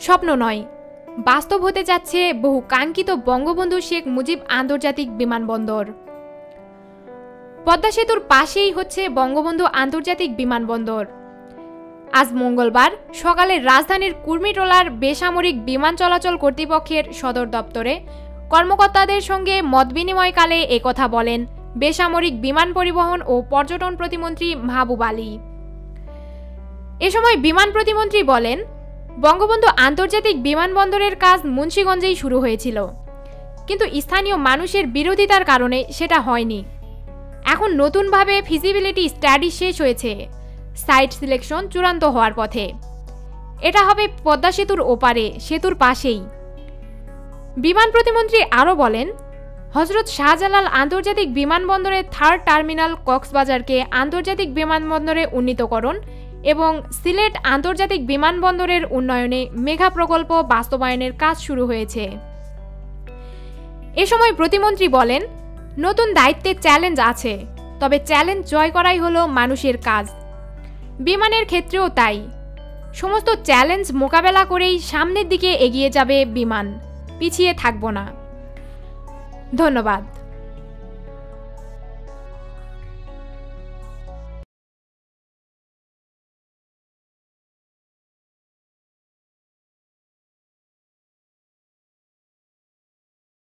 স্বপ্ন নয়। বাস্তব হতে যাচ্ছে বহু কাঙ্ক্ষিত বঙ্গবন্ধু শেখ মুজিব আন্তর্জাতিক বিমানবন্দর। পদ্মা সেতুর পাশেই হচ্ছে বঙ্গবন্ধু আন্তর্জাতিক বিমানবন্দর। আজ মঙ্গলবার সকালে রাজধানীর কুর্মিটোলার বেসামরিক বিমান চলাচল কর্তৃপক্ষের সদর দপ্তরে কর্মকর্তাদের সঙ্গে মতবিনিময়কালে একথা বলেন বেসামরিক বিমান পরিবহন ও পর্যটন প্রতিমন্ত্রী মাহবুব আলী। এ সময় বিমান প্রতিমন্ত্রী বলেন বঙ্গবন্ধু আন্তর্জাতিক বিমানবন্দরের কাজ মুন্সীগঞ্জেই শুরু হয়েছিল। কিন্তু স্থানীয় মানুষের বিরোধিতার কারণে সেটা হয়নি। এখন নতুনভাবে ফিজিবিলিটি স্টাডি শেষ হয়েছে। সাইট সিলেকশন চূড়ান্ত হওয়ার পথে। এটা হবে পদ্মা সেতুর ওপারে, সেতুর পাশেই। বিমান প্রতিমন্ত্রী আরও বলেন হজরত শাহজালাল আন্তর্জাতিক বিমানবন্দরের থার্ড টার্মিনাল কক্সবাজারকে আন্তর্জাতিক বিমানবন্দরে উন্নীতকরণ এবং সিলেট আন্তর্জাতিক বিমানবন্দরের উন্নয়নে মেঘা প্রকল্প বাস্তবায়নের কাজ শুরু হয়েছে। এ সময় প্রতিমন্ত্রী বলেন, নতুন দায়িত্বে চ্যালেঞ্জ আছে, তবে চ্যালেঞ্জ জয় করাই হলো মানুষের কাজ। বিমানের ক্ষেত্রেও তাই। সমস্ত চ্যালেঞ্জ মোকাবেলা করেই সামনের দিকে এগিয়ে যাবে বিমান। পিছিয়ে থাকব না। ধন্যবাদ